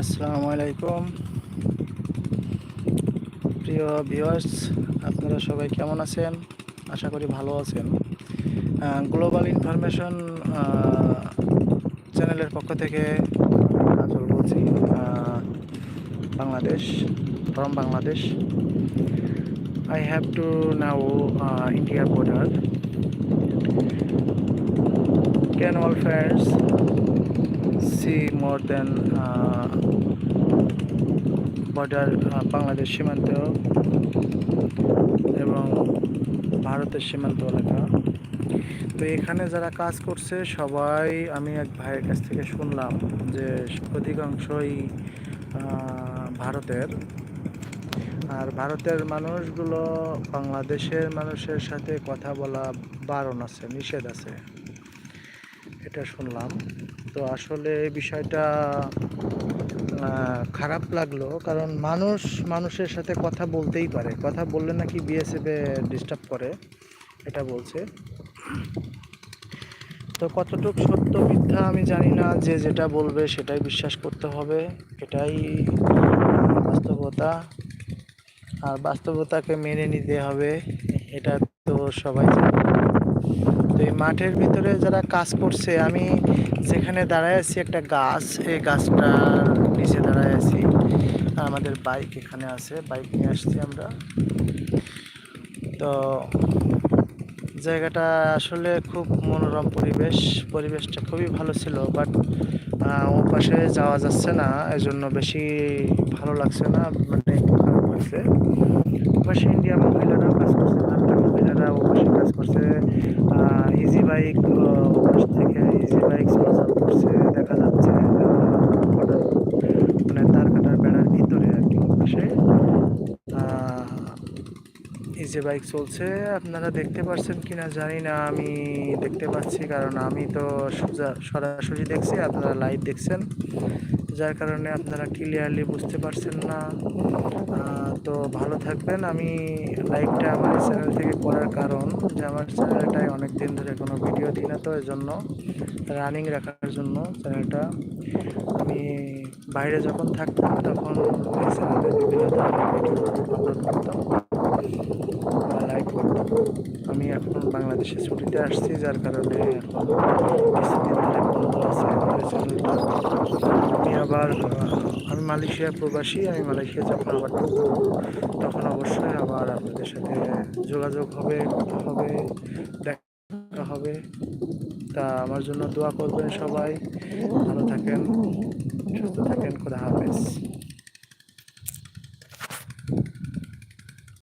আসসালামু আলাইকুম। প্রিয় ভিউয়ার্স আপনারা সবাই কেমন আছেন? আশা করি ভালো আছেন। গ্লোবাল ইনফরমেশন চ্যানেলের পক্ষ থেকে কাজল বলছি Bangladesh from Bangladesh. I have to now India border can all friends see more than uh, border Bangladesh সীমান্ত এবং ভারতের সীমান্ত এলাকা। তো এখানে যারা কাজ করছে সবাই আমি এক ভাইয়ের কাছ থেকে শুনলাম যে অধিকাংশই ভারতের। আর ভারতের মানুষগুলো বাংলাদেশের মানুষের সাথে কথা বলা বারণ আছে নিষেধ আছে। এটা শুনলাম। তো আসলে বিষয়টা খারাপ লাগল। কারণ মানুষ মানুষের সাথে কথা বলতেই পারে। কথা বললে নাকি বিএসএফ ডিস্টার্ব করে, এটা বলছে। তো কতটুকু সত্য মিথ্যা আমি জানি না। যে যেটা বলবে সেটাই বিশ্বাস করতে হবে। এটাই বাস্তবতা। আর বাস্তবতাকে মেনে নিতে হবে, এটা তো সবাই জানে। এই মাঠের ভিতরে যারা কাজ করছে, আমি যেখানে দাঁড়ায় আছি একটা গাছ, এই গাছটার নিচে দাঁড়ায় আছি। আমাদের বাইক এখানে আছে, বাইক নিয়ে আসছি আমরা। তো জায়গাটা আসলে খুব মনোরম পরিবেশ, পরিবেশটা খুবই ভালো ছিল, বাট ও পাশে যাওয়া যাচ্ছে না, এজন্য বেশি ভালো লাগছে না মানে খারাপ লাগছে ওপাশে ইন্ডিয়া মহিলারাও কাজ করছে তারপরে মহিলারা ওপাশে কাজ করছে ইজি বাইক ওপাশ থেকে ইজি বাইক চলাচল করছে দেখা যাচ্ছে আহ, border, মানে তার কাটার বেড়ার ভিতরে আর কি ওপাশে ইজি বাইক চলছে, আপনারা দেখতে পাচ্ছেন কিনা জানি না, আমি দেখতে পাচ্ছি কারণ আমি তো সোজা- সরাসরি দেখছি, আপনারা লাইভ দেখছেন। যার কারণে আপনারা ক্লিয়ারলি বুঝতে পারছেন না। তো ভালো থাকবেন। আমি লাইভটা আমার চ্যানেল থেকে করার কারণ যে আমার চ্যানেলটায় অনেক দিন ধরে কোনো ভিডিও দিই না তো এই জন্য রানিং রাখার জন্য চ্যানেলটা আমি বাইরে যখন থাকতাম তখন এই চ্যানেলে বিভিন্ন ধরনের ভিডিও আপলোড করতাম। আমি এখন বাংলাদেশে ছুটিতে আসছি, যার কারণে আমি আবার আমি মালয়েশিয়া প্রবাসী, আমি মালয়েশিয়া যখন আবার ঢুকবো, তখন অবশ্যই আবার আপনাদের সাথে যোগাযোগ হবে, কথা হবে, দেখা হবে। তা আমার জন্য দোয়া করবেন সবাই। ভালো থাকেন, সুস্থ থাকেন, খোদা হাফেজ।